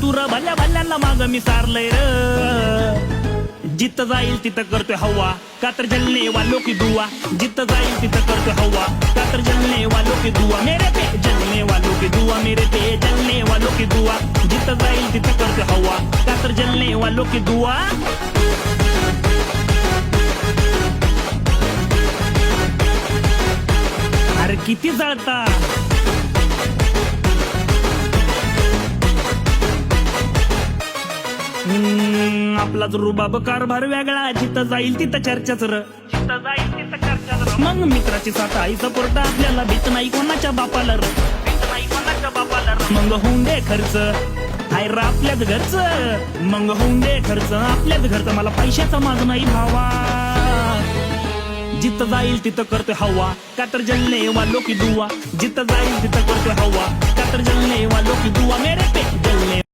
तुरा भल्या भल्यांना माग मी सारलंय र. जिथं जाईल तिथं करतोय हवा. का तर जलने वालो की जिथं जाईल तिथं करतोय हवा. का तर जलने वालो की दुआ मेरे पे जलने वालो की दुवा. मेरे पे जलने वालो की दुवा. जिथं जाईल तिथं करतोय हवा. का तर जलने वालो की अरे किती जळता. हम्म, आपला जो रुबाब कारभार वेगळा. जिथं जाईल तिथं चर्चाच र. जिथं जाईल तिथं चर्चाच र. मग मित्राची साथ आई सपोर्ट आपल्याला भीत नाही कोणाच्या बापाला र. भीत नाही कोणाच्या बापाला मग होऊन दे खर्च. हाय र आपल्याच घरचं. मग होऊन दे खर्च. आपल्याच घरचं. मला पैशाचा माग नाही भावा. जिथं जाईल तिथं करतोय हवा. का तर जलने वालो की दुआ जिथं जाईल तिथं करतोय हवा. का तर जलने वालो की दुआ मेरे पे जलने